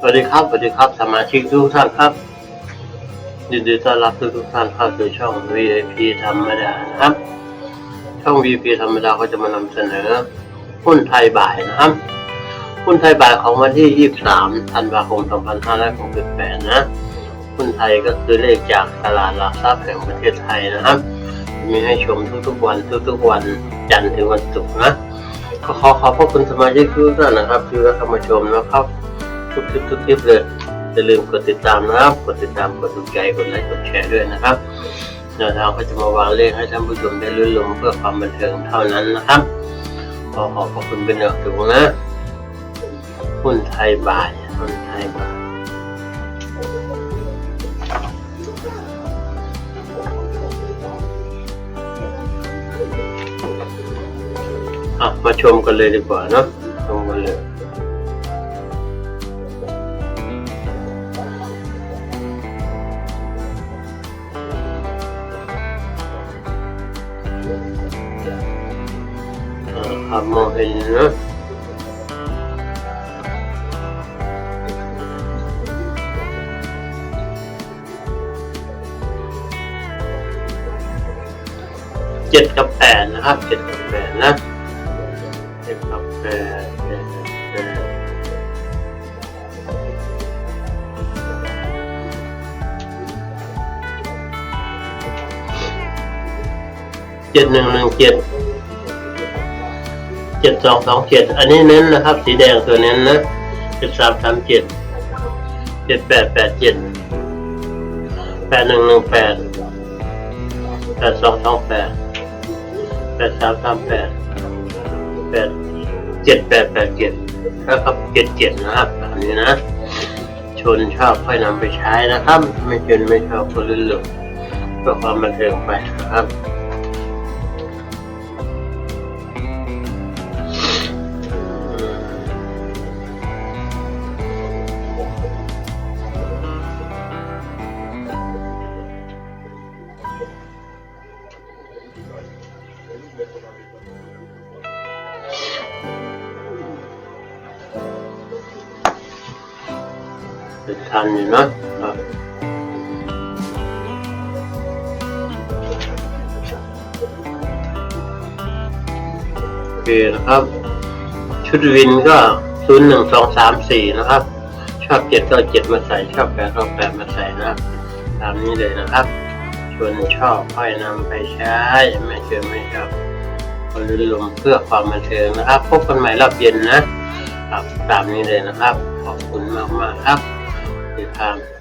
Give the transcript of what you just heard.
สวัสดีครับ สวัสดีครับ สมาชิกทุกท่านครับยินดีต้อนรับทุกทุกท่านเข้าสู่ช่อง VIP ธรรมดานะครับ ช่อง VIP ธรรมดาก็จะมานำเสนอหุ้นไทยบ่ายนะครับหุ้นไทยบ่ายของวันที่ 23 ธันวาคม 2568 นะหุ้นไทยก็คือเลขจากตลาดหลักทรัพย์แห่งประเทศไทยนะครับ มีให้ชมทุกๆวันทุกๆวันจันทร์ถึงวันศุกร์นะก็ขอขอบพระคุณสมาชิกทุกท่านนะครับที่เข้ามาชมนะครับ ทุกคลิปทุกคลิปเลยอย่าลืมกดติดตามนะครับ กดติดตามกดถูกใจกดไลค์กดแชร์ด้วยนะครับแนวทางก็จะมาวางเลขให้ท่านผู้ชมได้ลุ้นลมเพื่อความบันเทิงเท่านั้นนะครับขอขอบพระคุณเป็นอย่างสูงนะหุ้นไทยบ่ายหุ้นไทยบ่าย อะมาชมกันเลยดีกว่าเนาะชมกันเลยอ่าครับมองเห็นนะเจ็ดกับแปดนะครับเจ็ดกับแปดนะ เจ็ดกับแปดเจ็ดกับแปดเจ็ดหนึ่งหนึ่งเจ็ดเจ็ดสองสองเจ็ดอันนี้เน้นนะครับ สีแดงตัวเน้นนะเจ็ดสามสามเจ็ดเจ็ดแปดแปดเจ็ดแปดหนึ่งหนึ่งแปดแปดสองสองแปดแปดสามสามแปด แปดเจ็ดแปดแปดเจ็ดแล้วครับเจ็ดเจ็ดนะครับแบบนี้นะ ชนชอบค่อยนำไปใช้นะครับ ไม่ชนไม่ชอบก็ลื่นลงเพื่อความบันเทิงไปนะครับ เป็นทันอยู่เนอะโอเคนะครับ ชุดวินก็ศูนย์หนึ่งสองสามสี่นะครับ ชอบเจ็ดก็เจ็ดมาใส่ ชอบแปดก็แปดมาใส่นะตามนี้เลยนะครับชวนชอบค่อยนำไปใช้ ไม่เชื่อไม่ชอบคนลื่นลมเพื่อความบันเทิงนะครับ พบกันใหม่รอบเย็นนะครับตามนี้เลยนะครับ ขอบคุณมากๆครับ ติดตาม